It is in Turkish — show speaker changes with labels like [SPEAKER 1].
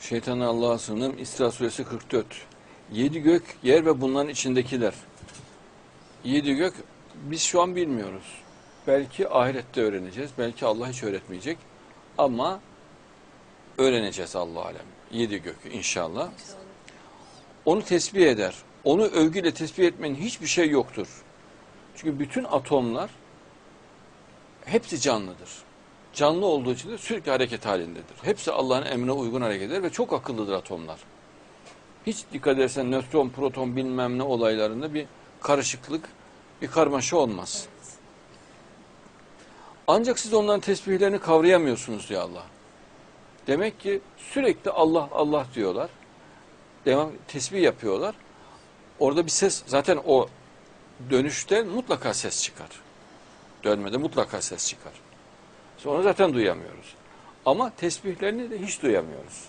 [SPEAKER 1] Şeytanı Allah'a sığınırım. İsra suresi 44. Yedi gök, yer ve bunların içindekiler. Yedi gök biz şu an bilmiyoruz. Belki ahirette öğreneceğiz. Belki Allah hiç öğretmeyecek. Ama öğreneceğiz Allah alem. Yedi gökü inşallah. Onu tesbih eder. Onu övgüyle tesbih etmenin hiçbir şey yoktur. Çünkü bütün atomlar hepsi canlıdır. Canlı olduğu için de sürekli hareket halindedir. Hepsi Allah'ın emrine uygun hareket eder ve çok akıllıdır atomlar. Hiç dikkat edersen nötron, proton bilmem ne olaylarında bir karışıklık, bir karmaşa olmaz. Ancak siz onların tesbihlerini kavrayamıyorsunuz diyor Allah. Demek ki sürekli Allah Allah diyorlar. Devam tesbih yapıyorlar. Orada bir ses zaten o dönüşte mutlaka ses çıkar. Dönmede mutlaka ses çıkar. Sonra zaten duyamıyoruz. Ama tesbihlerini de hiç duyamıyoruz.